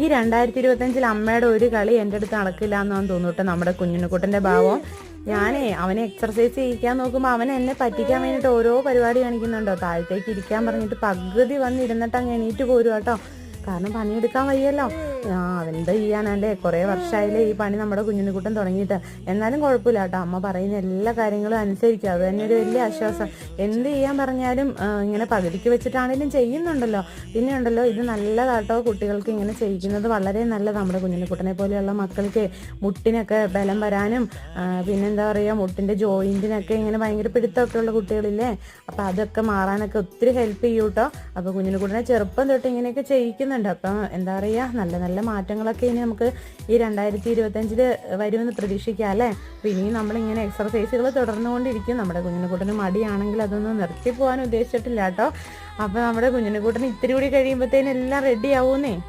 ഈ രണ്ടായിരത്തി ഇരുപത്തഞ്ചിൽ അമ്മയുടെ ഒരു കളി എന്റെ അടുത്ത് നടക്കില്ല എന്നാണ് തോന്നിട്ട് നമ്മുടെ കുഞ്ഞിനുക്കുട്ടന്റെ ഭാവം. ഞാനേ അവനെ എക്സർസൈസ് ചെയ്യിക്കാൻ നോക്കുമ്പോൾ അവൻ എന്നെ പറ്റിക്കാൻ വേണ്ടിയിട്ട് ഓരോ പരിപാടി കാണിക്കുന്നുണ്ടോ? താഴത്തേക്ക് ഇരിക്കാൻ പറഞ്ഞിട്ട് പകുതി വന്നിരുന്നിട്ട് അങ്ങ് എണീറ്റ് പോരും കാരണം പണിയെടുക്കാൻ വയ്യല്ലോ. ആ അതെന്താ ചെയ്യാനല്ലേ കുറേ വർഷമായില്ലേ ഈ പണി നമ്മുടെ കുഞ്ഞിനുകുട്ടൻ തുടങ്ങിയിട്ട്. എന്നാലും കുഴപ്പമില്ല കേട്ടോ അമ്മ പറയുന്ന എല്ലാ കാര്യങ്ങളും അനുസരിക്കുക അത് തന്നെ ഒരു വലിയ ആശ്വാസം. എന്ത് ചെയ്യാൻ പറഞ്ഞാലും ഇങ്ങനെ പകുതിക്ക് വെച്ചിട്ടാണെങ്കിലും ചെയ്യുന്നുണ്ടല്ലോ. പിന്നെ ഉണ്ടല്ലോ ഇത് നല്ലതാട്ടോ കുട്ടികൾക്ക് ഇങ്ങനെ ചെയ്യിക്കുന്നത്. വളരെ നല്ലത് നമ്മുടെ കുഞ്ഞിനുകുട്ടനെ പോലെയുള്ള മക്കൾക്ക് മുട്ടിനൊക്കെ ബലം വരാനും പിന്നെന്താ പറയുക മുട്ടിന്റെ ജോയിന്റിനൊക്കെ ഇങ്ങനെ ഭയങ്കര പിടുത്തമൊക്കെ ഉള്ള കുട്ടികളില്ലേ? അപ്പൊ അതൊക്കെ മാറാനൊക്കെ ഒത്തിരി ഹെൽപ്പ് ചെയ്യൂട്ടോ. അപ്പോൾ അപ്പൊ കുഞ്ഞിനുകുട്ടനെ ചെറുപ്പം തൊട്ട് ഇങ്ങനെയൊക്കെ ചെയ്യിക്കുന്നുണ്ട്. അപ്പം എന്താ പറയുക നല്ല നല്ല മാറ്റങ്ങളൊക്കെ ഇനി നമുക്ക് ഈ രണ്ടായിരത്തി ഇരുപത്തഞ്ചിൽ വരുമെന്ന് പ്രതീക്ഷിക്കാം അല്ലേ? അപ്പോൾ ഇനിയും നമ്മളിങ്ങനെ എക്സർസൈസുകൾ തുടർന്നുകൊണ്ടിരിക്കും. നമ്മുടെ കുഞ്ഞിനെക്കൂട്ടന് മടിയാണെങ്കിൽ അതൊന്നും നിർത്തി പോകാൻ ഉദ്ദേശിച്ചിട്ടില്ല കേട്ടോ. അപ്പോൾ നമ്മുടെ കുഞ്ഞിനെക്കൂട്ടന് ഇത്തിരി കൂടി കഴിയുമ്പോഴത്തേനും എല്ലാം റെഡി ആവുന്നേ.